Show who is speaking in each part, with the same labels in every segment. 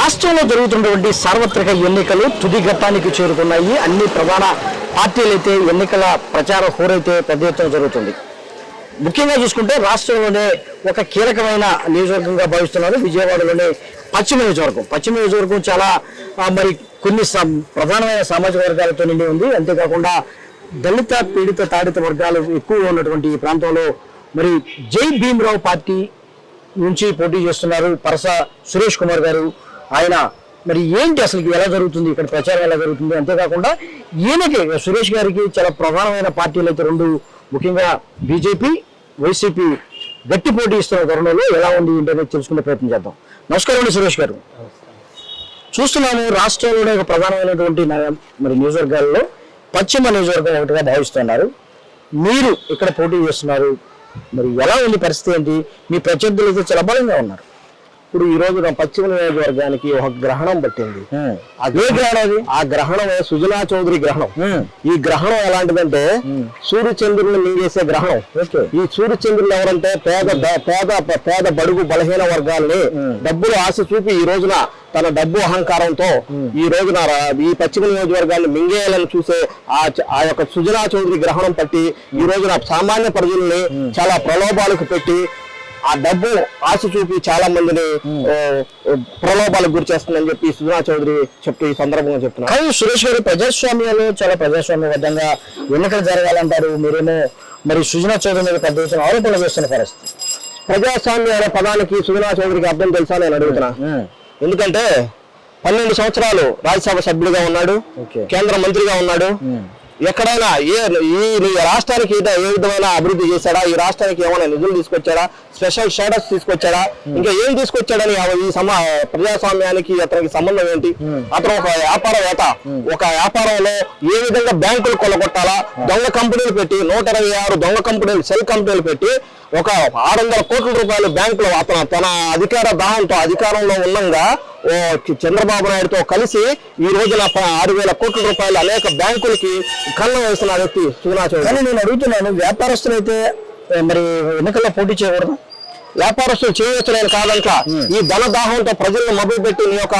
Speaker 1: రాష్ట్రంలో జరుగుతున్నటువంటి సార్వత్రిక ఎన్నికలు తుది ఘట్టానికి చేరుకున్నాయి. అన్ని ప్రధాన పార్టీలు అయితే ఎన్నికల ప్రచార హోరైతే పెద్ద ఎత్తున జరుగుతుంది. ముఖ్యంగా చూసుకుంటే రాష్ట్రంలోనే ఒక కీలకమైన నియోజకవర్గంగా భావిస్తున్నారు విజయవాడలోనే పశ్చిమ నియోజకవర్గం. పశ్చిమ నియోజకవర్గం చాలా మరి కొన్ని ప్రధానమైన సామాజిక వర్గాలతో నిండి ఉంది. అంతేకాకుండా దళిత పీడిత తాడిత వర్గాలు ఎక్కువగా ఉన్నటువంటి ఈ ప్రాంతంలో మరి జై భీమరావు పార్టీ నుంచి పోటీ చేస్తున్నారు పరస సురేష్ కుమార్ గారు. ఆయన మరి ఏంటి అసలు ఎలా జరుగుతుంది? ఇక్కడ ప్రచారం ఎలా జరుగుతుంది? అంతేకాకుండా ఈయనకి సురేష్ గారికి చాలా ప్రధానమైన పార్టీలు అయితే రెండు ముఖ్యంగా బీజేపీ వైసీపీ గట్టి పోటీ ఇస్తున్న తరుణంలో ఎలా ఉంది ఏంటి తెలుసుకునే ప్రయత్నం చేద్దాం. నమస్కారం అండి సురేష్ గారు. చూస్తున్నాము రాష్ట్రంలోనే ఒక ప్రధానమైనటువంటి మరి నియోజకవర్గాల్లో పశ్చిమ నియోజకవర్గం ఒకటిగా భావిస్తున్నారు. మీరు ఇక్కడ పోటీ చేస్తున్నారు. మరి ఎలా ఉంది పరిస్థితి ఏంటి? మీ ప్రత్యర్థులు అయితే చాలా బలంగా ఉన్నారు.
Speaker 2: ఇప్పుడు ఈ రోజు నా పశ్చిమ నియోజకవర్గానికి ఒక గ్రహణం పట్టింది. ఆ
Speaker 1: ఏ గ్రహణం అది?
Speaker 2: ఆ గ్రహణం సుజనా చౌదరి గ్రహణం. ఈ గ్రహణం ఎలాంటిదంటే సూర్య చంద్రుని మింగేసే గ్రహణం. ఈ సూర్య చంద్రులు ఎవరంటే పేద పేద పేద బడుగు బలహీన వర్గాల్ని డబ్బులు ఆశ చూపి ఈ రోజున తన డబ్బు అహంకారంతో ఈ రోజున ఈ పశ్చిమ నియోజకవర్గాన్ని మింగేయాలని చూసే ఆ ఆ యొక్క సుజనా చౌదరి గ్రహణం పట్టి ఈ రోజున సామాన్య ప్రజల్ని చాలా ప్రలోభాలకు పెట్టి ఆ డబ్బు ఆశ చూపి చాలా మందిని ఆ, ప్రలోభాలకు గురి చేస్తుందని చెప్పి సుజనా చౌదరి చెప్తూ ఈ సందర్భంగా చెప్తున్నారు.
Speaker 1: కానీ సురేష్ గారు ప్రజాస్వామ్యాలు చాలా ప్రజాస్వామ్యబద్ధంగా ఎన్నికలు జరగాలంటారు మీరేమో మరి సుజనా చౌదరి మీద పెద్ద ఎత్తున ఆరోపణలు చేస్తున్న పరిస్థితి.
Speaker 2: ప్రజాస్వామ్య అనే పదానికి సుజనా చౌదరికి అర్థం తెలుసా నేను అడుగుతున్నా. ఎందుకంటే పన్నెండు సంవత్సరాలు రాజ్యసభ సభ్యుడిగా ఉన్నాడు. కేంద్ర మంత్రిగా ఉన్నాడు. ఎక్కడైనా ఏ ఈ రాష్ట్రానికి ఏ విధమైన అభివృద్ధి చేశాడా ఈ రాష్ట్రానికి ఏమైనా నిధులు తీసుకొచ్చాడా స్పెషల్ స్టేటస్ తీసుకొచ్చాడా? ఇంకా ఏం తీసుకొచ్చాడని ఈ సమా ప్రజాస్వామ్యానికి అతనికి సంబంధం ఏంటి? అతను ఒక వ్యాపారవేత్త ఒక వ్యాపారంలో ఏ విధంగా బ్యాంకులు కొల్లగొట్టాలా? దొంగ కంపెనీలు పెట్టి నూట ఇరవై ఆరు దొంగ కంపెనీలు సెల్ కంపెనీలు పెట్టి ఒక ఆరు వందల కోట్ల రూపాయలు బ్యాంకులో అతను తన అధికార దాహంతో అధికారంలో ఉన్నంగా చంద్రబాబు నాయుడుతో కలిసి ఈ రోజున ఆరు వేల కోట్ల రూపాయలు అనేక బ్యాంకులకి కన్నం వేసిన వ్యక్తి చౌదరి.
Speaker 1: కానీ నేను అడుగుతున్నాను వ్యాపారస్తులు అయితే ఏ, మరి ఎన్నికల్లో పోటీ చేయకూడదు?
Speaker 2: వ్యాపారస్తులు చేయవచ్చు నేను కాదంట ఈ ధన దాహంతో ప్రజలను మభ్య పెట్టి నీ యొక్క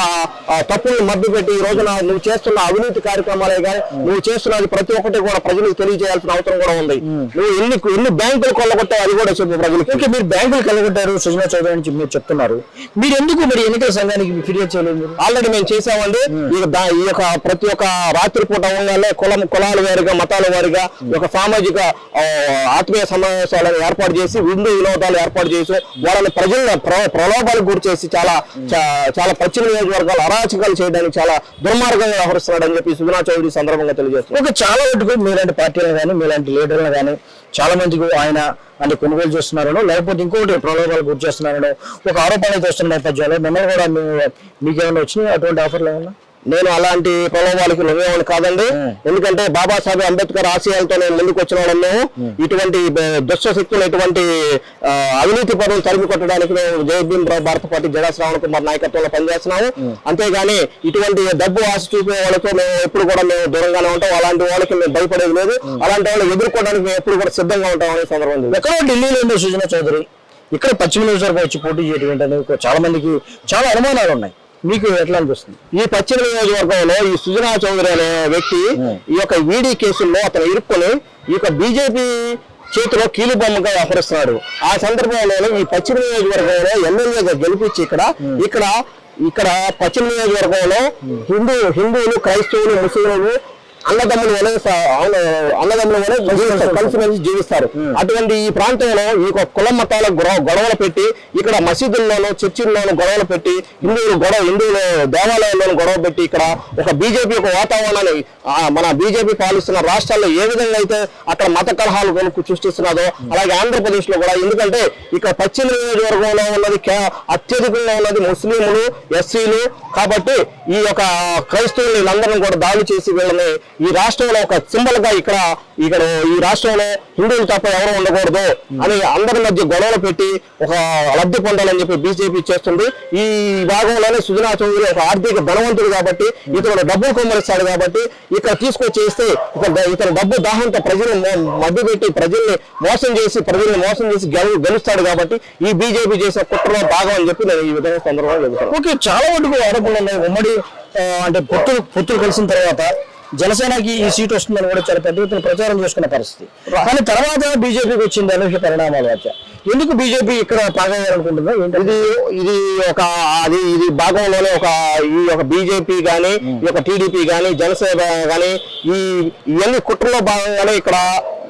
Speaker 2: తప్పుల్ని మభ్య పెట్టి ఈ రోజున నువ్వు చేస్తున్న అవినీతి కార్యక్రమాలే కానీ నువ్వు చేస్తున్నది ప్రతి ఒక్కటి కూడా ప్రజలకు తెలియజేయాల్సిన అవసరం కూడా ఉంది. నువ్వు ఎన్ని ఎన్ని బ్యాంకులు కొల్లగొట్టావు అది కూడా చెప్పు ప్రజలకి.
Speaker 1: ఓకే మీరు బ్యాంకులు కలగొట్టారు సుజనా చౌదరి అని చెప్పి మీరు చెప్తున్నారు. మీరు ఎందుకు మరి ఎన్నికల సంఘానికి ఫిర్యాదు చేయలేదు?
Speaker 2: ఆల్రెడీ మేము చేసామండి ఈ యొక్క ప్రతి ఒక్క రాత్రిపూట ఉండగానే కులం కులాల వారిగా మతాల వారిగా యొక్క సామాజిక ఆత్మీయ సమావేశాలను ఏర్పాటు చేసి విందు వినోదాలు ఏర్పాటు చేసి వాళ్ళని ప్రజలను ప్ర- ప్రలోభాలకు గురి చేసి చాలా చాలా పశ్చిమ నియోజకవర్గాలు అరాచకాలు చేయడానికి చాలా దుర్మార్గంగా వ్యవహరిస్తున్నాడు అని చెప్పి సుజనా చౌదరి సందర్భంగా తెలియజేస్తున్నారు.
Speaker 1: ఒక చాలా వరకు మీలాంటి పార్టీలు కానీ మీలాంటి లీడర్లు కానీ చాలా మందికి ఆయన అంటే కొనుగోలు చేస్తున్నారనో లేకపోతే ఇంకోటి ప్రలోభాలు గురి చేస్తున్నారనో ఒక ఆరోపణలు చేస్తున్న నేపథ్యంలో మిమ్మల్ని కూడా మీకేమైనా వచ్చినాయి? అటువంటి ఆఫర్లు ఏమన్నా
Speaker 2: నేను అలాంటి ప్రలోభాలకు నువ్వేమని కాదండి. ఎందుకంటే బాబాసాహెబ్ అంబేద్కర్ ఆశయాలతో నేను ముందుకు వచ్చిన వాళ్ళను ఇటువంటి బ- దుష్ట శక్తులు ఇటువంటి అవినీతి పనులు తరిమి కొట్టడానికి మేము జై భీమ్ రావు భారత పార్టీ జడా శ్రావణ కుమార్ నాయకత్వంలో పనిచేస్తున్నాము. అంతేగాని ఇటువంటి డబ్బు ఆశ చూపే వాళ్ళతో మేము ఎప్పుడు కూడా మేము దూరంగానే ఉంటాం. అలాంటి వాళ్ళకి మేము భయపడేది లేదు. అలాంటి వాళ్ళు ఎదుర్కోవడానికి మేము ఎప్పుడు కూడా సిద్ధంగా ఉంటాం అనే సందర్భం.
Speaker 1: ఎక్కడో ఢిల్లీలో సుజనా చౌదరి ఇక్కడ పశ్చిమ నియోజకవర్గం వచ్చి పోటీ చేయడం చాలా మందికి చాలా అనుమానాలు ఉన్నాయి. మీకు ఎట్లా అనిపిస్తుంది?
Speaker 2: ఈ పశ్చిమ నియోజకవర్గంలో ఈ సుజనా చౌదరి అనే వ్యక్తి ఈ యొక్క ఈడీ కేసుల్లో అతను ఇరుక్కొని ఈ యొక్క బీజేపీ చేతిలో కీలు బొమ్మగా వ్యవహరిస్తున్నాడు. ఆ సందర్భంలో ఈ పశ్చిమ నియోజకవర్గంలో ఎమ్మెల్యేగా గెలిపించి ఇక్కడ ఇక్కడ ఇక్కడ పశ్చిమ నియోజకవర్గంలో హిందూ హిందువులు క్రైస్తవులు ముస్లింలు అన్నదమ్ములు వలె అన్నదమ్ముల వలె జీవిస్తారు, కలిసిమెలిసి జీవిస్తారు అటువంటి ఈ ప్రాంతంలో ఈ యొక్క కుల మతాల గొడవ- గొడవలు పెట్టి ఇక్కడ మసీదుల్లోనూ చర్చిల్లోనూ గొడవలు పెట్టి హిందువులు గొడవ హిందువులు దేవాలయాల్లోనూ గొడవ పెట్టి ఇక్కడ ఒక బీజేపీ ఒక వాతావరణాన్ని మన బీజేపీ పాలిస్తున్న రాష్ట్రాల్లో ఏ విధంగా అయితే అక్కడ మత కలహాలు కొనుక్కు సృష్టిస్తున్నదో అలాగే ఆంధ్రప్రదేశ్లో కూడా. ఎందుకంటే ఇక్కడ పశ్చిమ నియోజకవర్గంలో ఉన్నది అత్యధికంగా ఉన్నది ముస్లింలు ఎస్సీలు. కాబట్టి ఈ యొక్క క్రైస్తవులు వీళ్ళందరినీ కూడా దాడి చేసి వీళ్ళని ఈ రాష్ట్రంలో ఒక సింబల్గా ఇక్కడ ఇక్కడ ఈ రాష్ట్రంలో హిందువులు తప్ప ఎవరు ఉండకూడదు అని అందరి మధ్య గొడవలు పెట్టి ఒక లబ్ధి పొందాలని చెప్పి బీజేపీ చేస్తుంది. ఈ భాగంలోనే సుజనా చౌదరి ఒక ఆర్థిక బలవంతుడు కాబట్టి ఇతను డబ్బులు కుమ్మరిస్తాడు కాబట్టి ఇక్కడ తీసుకొచ్చేస్తే ఇతను డబ్బు దాహంతో ప్రజలను మధ్య పెట్టి ప్రజల్ని మోసం చేసి ప్రజల్ని మోసం చేసి గెలుస్తాడు కాబట్టి ఈ బీజేపీ చేసే కుట్రలో భాగం అని చెప్పి నేను ఈ విధంగా సందర్భంగా చెబుతాను.
Speaker 1: ఓకే చాలా వరకు ఆరోపణలు ఉన్నాయి. ఉమ్మడి అంటే పొత్తులు పొత్తులు కలిసిన తర్వాత జనసేనకి ఈ సీట్ వస్తుందని కూడా చాలా పెద్ద ఎత్తున ప్రచారం చేసుకున్న పరిస్థితి. కానీ తర్వాత బీజేపీకి వచ్చింది అనూహ్య పరిణామాల మధ్య. ఎందుకు బీజేపీ ఇక్కడ తాగేయాలనుకుంటుందో ఏంటి?
Speaker 2: ఇది ఇది ఒక అది ఇది భాగంలోనే ఒక ఈ యొక్క బీజేపీ గాని ఈ యొక్క టీడీపీ గాని జనసేన గాని ఈ ఇవన్నీ కుట్రలో భాగంగానే ఇక్కడ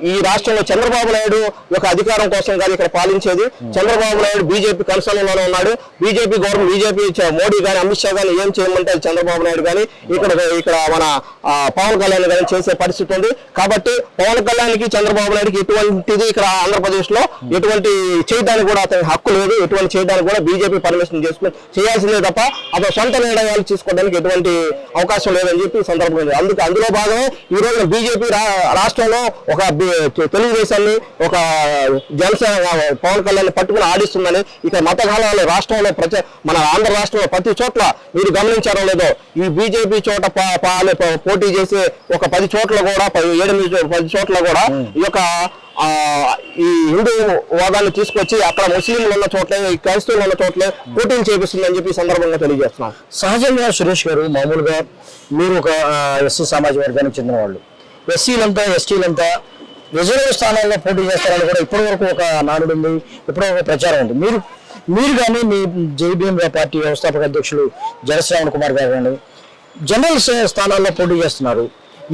Speaker 2: ఈ రాష్ట్రంలో చంద్రబాబు నాయుడు యొక్క అధికారం కోసం కానీ ఇక్కడ పాలించేది. చంద్రబాబు నాయుడు బీజేపీ కన్సర్న్లోనే ఉన్నాడు. బీజేపీ గవర్నమెంట్ బీజేపీ మోడీ కానీ అమిత్ షా కానీ ఏం చేయమంటే చంద్రబాబు నాయుడు గాని ఇక్కడ ఇక్కడ మన పవన్ కళ్యాణ్ కానీ చేసే పరిస్థితి ఉంది. కాబట్టి పవన్ కళ్యాణ్కి చంద్రబాబు నాయుడుకి ఎటువంటిది ఇక్కడ ఆంధ్రప్రదేశ్లో ఎటువంటి చేయడానికి కూడా అతని హక్కు లేదు. ఎటువంటి చేయడానికి కూడా బీజేపీ పర్మిషన్ చేసుకుని చేయాల్సిందే తప్ప అతను సొంత నిర్ణయాలు తీసుకోవడానికి ఎటువంటి అవకాశం లేదని చెప్పి సందర్భం అందుకే అందుకు అందులో భాగమే ఈ రోజు బీజేపీ రాష్ట్రంలో ఒక బి- తెలుగుదేశాన్ని ఒక జనసేన పవన్ కళ్యాణ్ పట్టుకుని ఆడిస్తుందని ఇక మతకాలంలో రాష్ట్రంలో ప్రచ మన ఆంధ్ర రాష్ట్రంలో ప్రతి చోట్ల మీరు గమనించారో లేదో ఈ బీజేపీ చోట పోటీ చేసే ఒక పది చోట్ల కూడా చో- పది చోట్ల కూడా ఈ యొక్క ఈ హిందూ వాదాన్ని తీసుకొచ్చి అక్కడ ముస్లింలు ఉన్న చోట్ల ఈ క్రైస్తవులు ఉన్న చోట్ల పోటీలు చేపిస్తుందని చెప్పి ఈ సందర్భంగా తెలియజేస్తున్నాం.
Speaker 1: సహజంగా సురేష్ గారు మామూలుగా మీరు ఒక ఎస్సీ సామాజిక వర్గానికి చెందిన వాళ్ళు. ఎస్సీలంతా ఎస్టీలంతా రిజర్వ్ స్థానాల్లో పోటీ చేస్తారని కూడా ఇప్పటి వరకు ఒక నానుడు ఉంది ఇప్పటి వరకు ప్రచారం ఉంది. మీరు మీరు కానీ మీ జేబీఎం పార్టీ వ్యవస్థాపక అధ్యక్షులు జయశ్రావణ్ కుమార్ గారు కానీ జనరల్ స్థా- స్థానాల్లో పోటీ చేస్తున్నారు.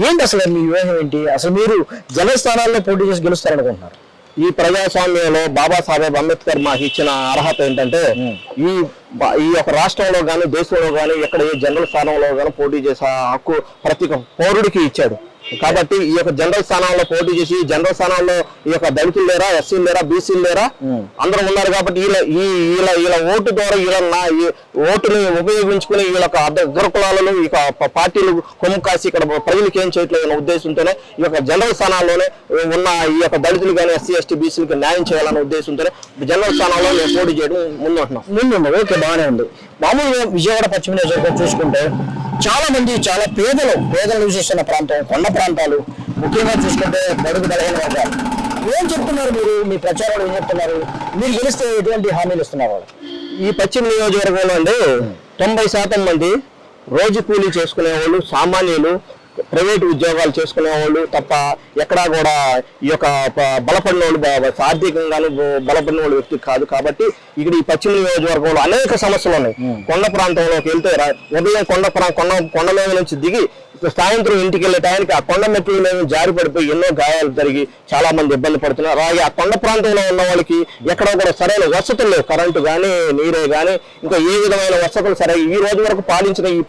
Speaker 1: ఏంటి అసలు మీ వ్యూహం ఏంటి? అసలు మీరు జనరల్ స్థానాల్లో పోటీ చేసి గెలుస్తారనుకుంటున్నారు?
Speaker 2: ఈ ప్రజాస్వామ్యంలో బాబాసాహెబ్ అంబేద్కర్ మాకు ఇచ్చిన అర్హత ఏంటంటే ఈ ఈ యొక్క రాష్ట్రంలో గాని దేశంలో గాని ఎక్కడ ఏ జనరల్ స్థానంలో గాని పోటీ చేసే హక్కు ప్రతి పౌరుడికి ఇచ్చాడు. కాబట్టి ఈ యొక్క జనరల్ స్థానంలో పోటీ చేసి జనరల్ స్థానంలో ఈ యొక్క దళితులు లేరా ఎస్సీలు లేరా బీసీలు లేరా? అందరూ ఉన్నారు కాబట్టి వీళ్ళ ఈ వీళ్ళ వీళ్ళ ఓటు ద్వారా వీళ్ళ ఓటుని ఉపయోగించుకుని వీళ్ళ యొక్క అర్ధ కులాలను ఈ పార్టీలు కొమ్ము కాసి ఇక్కడ ప్రజలకు ఏం చేయట్లేదు అనే ఉద్దేశంతోనే ఈ యొక్క జనరల్ స్థానాల్లోనే ఉన్న ఈ యొక్క దళితులు కానీ ఎస్సీ ఎస్టీ బీసీలకు న్యాయం చేయాలనే ఉద్దేశంతోనే జనరల్ స్థానాల్లో నేను పోటీ చేయడం ముందు ఉంటున్నాం
Speaker 1: ముందు ఓకే బాగానే ఉంది. మామూలుగా విజయవాడ పశ్చిమ నియోజకవర్గం చూసుకుంటే చాలా మంది చాలా పేదలు పేదలు నివసిస్తున్న ప్రాంతం కొండ ప్రాంతాలు ముఖ్యంగా చూసుకుంటే బడుగు బలహీన వర్గాలు. ఏం చెప్తున్నారు మీరు? మీ ప్రచారంలో ఏం చెప్తున్నారు? మీరు గెలిస్తే ఎటువంటి హామీలు ఇస్తున్నారు
Speaker 2: ఈ పశ్చిమ నియోజకవర్గంలో అండి తొంభై శాతం మంది రోజు కూలీ చేసుకునే వాళ్ళు సామాన్యులు ప్రైవేట్ ఉద్యోగాలు చేసుకునే వాళ్ళు తప్ప ఎక్కడా కూడా ఈ యొక్క బలపడిన వాళ్ళు ఆర్థికంగాను బ- బలపడిన వాళ్ళు వ్యక్తి కాదు కాబట్టి ఇక్కడ ఈ పశ్చిమ నియోజకవర్గంలో అనేక సమస్యలు ఉన్నాయి. కొండ ప్రాంతంలోకి వెళ్తే ఉదయం కొండ ప్రా- కొండ కొండ మీద నుంచి దిగి సాయంత్రం ఇంటికి వెళ్ళే టైంకి ఆ కొండ మెట్లు మీద జారి పడిపోయి ఎన్నో గాయాలు జరిగి చాలా మంది ఇబ్బంది పడుతున్నారు. అలాగే ఆ కొండ ప్రాంతంలో ఉన్న వాళ్ళకి ఎక్కడ కూడా సరైన వసతులు లేవు. కరెంటు కానీ నీరే కానీ ఇంకా ఏ విధమైన వసతులు సరే ఈ రోజు వరకు పాలించిన ఈ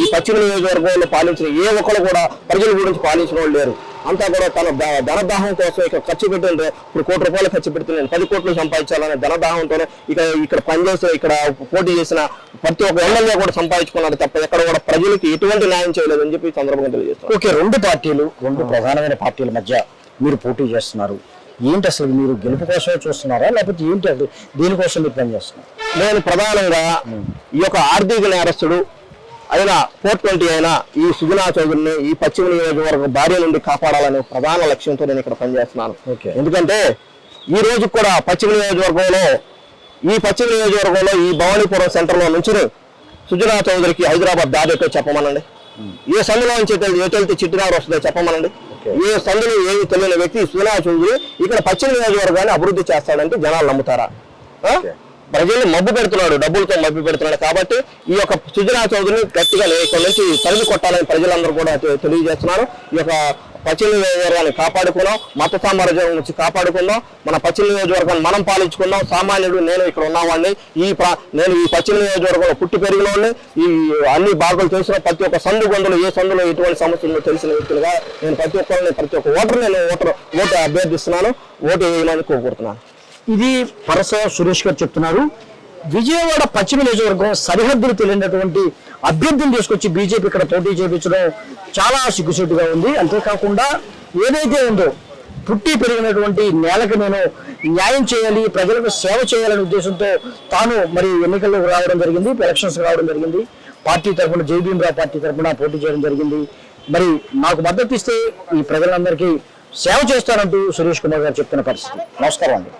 Speaker 2: ఈ పశ్చిమ నియోజకవర్గంలో పాలించిన ఏ ఒక్కరు కూడా ప్రజల గురించి పాలించిన వాళ్ళు లేరు. అంతా కూడా తన ధనదాహం కోసం ఇక్కడ ఖర్చు పెట్టిన ఇప్పుడు కోటి రూపాయలు ఖర్చు పెడుతున్నాను పది కోట్లు సంపాదించాలనే ధనదాహంతోనే ఇక్కడ ఇక్కడ పనిచేసిన ఇక్కడ పోటీ చేసిన ప్రతి ఒక్క ఎమ్మెల్యే కూడా సంపాదించుకున్నాడు తప్ప ఎక్కడ కూడా ప్రజలకి ఎటువంటి న్యాయం చేయలేదని చెప్పి సందర్భంగా తెలియజేస్తాను
Speaker 1: ఓకే రెండు పార్టీలు రెండు ప్రధానమైన పార్టీల మధ్య మీరు పోటీ చేస్తున్నారు. ఏంటి అసలు మీరు గెలుపు కోసమే చూస్తున్నారా? లేకపోతే ఏంటి అది? దీనికోసం మీరు పనిచేస్తున్నారు?
Speaker 2: నేను ప్రధానంగా ఈ యొక్క ఆర్థిక నేరస్తుడు అయిన ఫోర్ ట్వంటీ అయిన ఈ సుజనా చౌదరిని ఈ పశ్చిమ నియోజకవర్గ భార్య నుండి కాపాడాలనే ప్రధాన లక్ష్యంతో నేను ఇక్కడ పనిచేస్తున్నాను.
Speaker 1: ఓకే.
Speaker 2: ఎందుకంటే ఈ రోజు కూడా పశ్చిమ నియోజకవర్గంలో ఈ పశ్చిమ నియోజకవర్గంలో ఈ భవానీపురం సెంటర్లో నుంచి సుజనా చౌదరికి హైదరాబాద్ దారి ఎటో చెప్పమనండి? ఏ సందులో నుంచి ఎటు ఎటు వెళ్తే చిట్టినగర్ వస్తుందో చెప్పమనండి. ఏ సందులో ఏమి తెలియని వ్యక్తి సుజనా చౌదరి ఇక్కడ పశ్చిమ నియోజకవర్గాన్ని అభివృద్ధి చేస్తాడంటే జనాలు నమ్ముతారా? ప్రజల్ని మబ్బు పెడుతున్నాడు డబ్బులతో మబ్బు పెడుతున్నాడు కాబట్టి ఈ యొక్క సుజనా చౌదరిని గట్టిగా ఇక్కడ నుంచి తరిమి కొట్టాలని ప్రజలందరూ కూడా తెలియజేస్తున్నారు. ఈ యొక్క పశ్చిమ నియోజకవర్గాన్ని కాపాడుకున్నాం మత సామ్రాజ్యం నుంచి కాపాడుకుందాం మన పశ్చిమ నియోజకవర్గాన్ని మనం పాలించుకుందాం. సామాన్యుడు నేను ఇక్కడ ఉన్నవాడిని. ఈ నేను ఈ పశ్చిమ నియోజకవర్గంలో పుట్టి పెరిగిన ఈ అన్ని బాధలు తెలిసిన ప్రతి ఒక్క సందు గొంతులు ఏ సందులో ఎటువంటి సమస్యలు తెలిసిన వ్యక్తులుగా నేను ప్రతి ఒక్కరిని ప్రతి ఒక్క ఓటర్ నేను ఓటర్ ఓటు అభ్యర్థిస్తున్నాను. ఓటు వేయమని కోరుకుంటున్నాను.
Speaker 1: ఇది పరస సురేష్ గారు చెప్తున్నారు. విజయవాడ పశ్చిమ నియోజకవర్గం సరిహద్దులు తెలియనటువంటి అభ్యర్థిని తీసుకొచ్చి బీజేపీ ఇక్కడ పోటీ చేయించడం చాలా సిగ్గుసెట్టుగా ఉంది. అంతేకాకుండా ఏదైతే ఉందో పుట్టి పెరిగినటువంటి నేలకు నేను న్యాయం చేయాలి ప్రజలకు సేవ చేయాలనే ఉద్దేశంతో తాను మరి ఎన్నికలకు రావడం జరిగింది ఎలక్షన్స్ రావడం జరిగింది. పార్టీ తరఫున జైభీమరావు పార్టీ తరఫున పోటీ చేయడం జరిగింది. మరి నాకు మద్దతు ఇస్తే ఈ ప్రజలందరికీ సేవ చేస్తానంటూ సురేష్ కుమార్ గారు చెప్తున్న పరిస్థితి. నమస్కారం అండి.